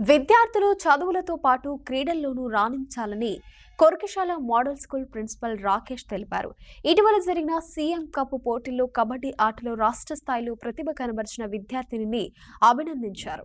విద్యార్థులు చదువులతో పాటు క్రీడల్లోనూ రాణించాలని కొరకశాల మోడల్ స్కూల్ ప్రిన్సిపల్ రాకేష్ తెలిపారు. ఇటీవల జరిగిన సీఎం కప్ పోటీల్లో కబడ్డీ ఆటలో రాష్ట్ర స్థాయిలో ప్రతిభ కనబరిచిన విద్యార్థినిని అభినందించారు.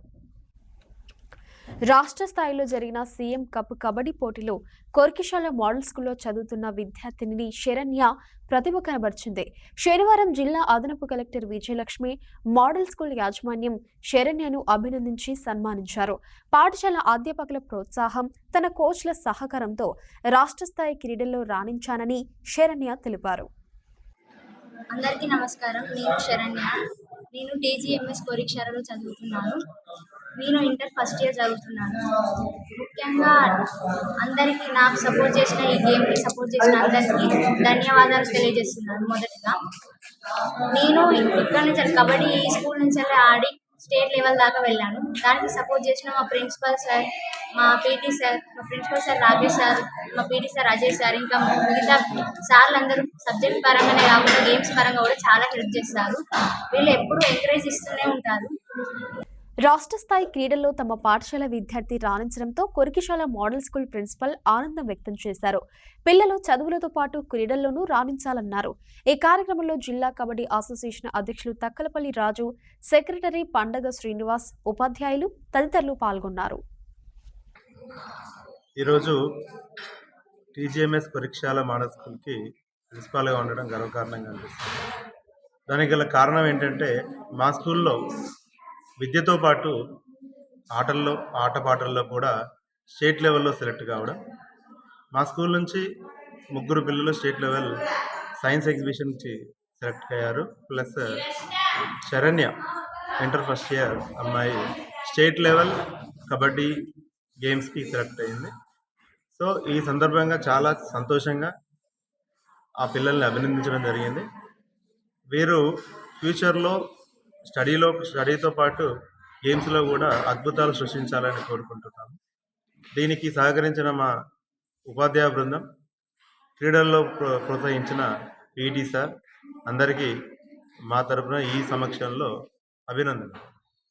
రాష్ట్ర స్థాయిలో జరిగిన సీఎం కప్ కబడ్డీ పోటీలో కొర్కిశాల మోడల్ స్కూల్లో చదువుతున్న విద్యార్థినిని శరణ్య ప్రతిభ కనబరిచింది. శనివారం జిల్లా అదనపు కలెక్టర్ విజయలక్ష్మి మోడల్ స్కూల్ యాజమాన్యం శరణ్యను అభినందించి సన్మానించారు. పాఠశాల అధ్యాపకుల ప్రోత్సాహం తన కోచ్ల సహకారంతో రాష్ట్ర స్థాయి క్రీడల్లో రాణించానని శరణ్య తెలిపారు. అందరికీ నమస్కారం. నేను శరణ్య. నేను టీజీఎంఎస్ కోరిక్షారలో చదువుతున్నాను. నేను ఇంటర్ ఫస్ట్ ఇయర్ చదువుతున్నాను. ముఖ్యంగా అందరికీ నాకు సపోర్ట్ చేసిన ఈ గేమ్కి సపోర్ట్ చేసిన అందరికీ ధన్యవాదాలు తెలియజేస్తున్నాను మొదటగా. నేను ఇక్కడ నుంచి కబడ్డీ ఈ స్కూల్ నుంచి ఆడి స్టేట్ లెవెల్ దాకా వెళ్ళాను. దానికి సపోర్ట్ చేసిన మా ప్రిన్సిపల్ సార్ మా పీటీ సార్ మా ప్రిన్సిపల్ సార్ రాకేష్ సార్ మా పీటీ సార్ అజయ్ సార్ ఇంకా మిగతా సార్లు అందరూ సబ్జెక్ట్ పరంగానే కాకుండా గేమ్స్ పరంగా కూడా చాలా హెల్ప్ చేస్తారు. వీళ్ళు ఎప్పుడూ ఎంకరేజ్ ఇస్తూనే ఉంటారు. రాష్ట్ర స్థాయి క్రీడల్లో తమ పాఠశాల విద్యార్థి రాణించడంతో కొరికిశాల మోడల్ స్కూల్ ప్రిన్సిపల్ ఆనందం వ్యక్తం చేశారు. పిల్లలు చదువులతో పాటు క్రీడల్లోనూ రాణించాలన్నారు. ఈ కార్యక్రమంలో జిల్లా కబడ్డీ అసోసియేషన్ అధ్యక్షులు తక్కలపల్లి రాజు సెక్రటరీ పండగ శ్రీనివాస్ ఉపాధ్యాయులు తదితరులు పాల్గొన్నారు. ఈరోజు టీజీఎంఎస్ పరీక్షల మోడల్ స్కూల్కి ప్రిన్సిపాల్గా ఉండడం గర్వకారణంగా అనిపిస్తుంది. దానికి గల కారణం ఏంటంటే మా స్కూల్లో విద్యతో పాటు ఆటల్లో ఆటపాటల్లో కూడా స్టేట్ లెవెల్లో సెలెక్ట్ కావడం. మా స్కూల్ నుంచి ముగ్గురు పిల్లలు స్టేట్ లెవెల్ సైన్స్ ఎగ్జిబిషన్కి సెలెక్ట్ అయ్యారు. Plus Saranya inter first year అమ్మాయి స్టేట్ లెవెల్ కబడ్డీ గేమ్స్కి సెలెక్ట్ అయింది. సో ఈ సందర్భంగా చాలా సంతోషంగా ఆ పిల్లల్ని అభినందించడం జరిగింది. వీరు ఫ్యూచర్లో స్టడీలో స్టడీతో పాటు గేమ్స్లో కూడా అద్భుతాలు సృష్టించాలని కోరుకుంటున్నాను. దీనికి సహకరించిన మా ఉపాధ్యాయ బృందం క్రీడల్లో ప్రో ప్రోత్సహించిన పీటీ సార్ అందరికీ మా తరపున ఈ సమక్షంలో అభినందనలు.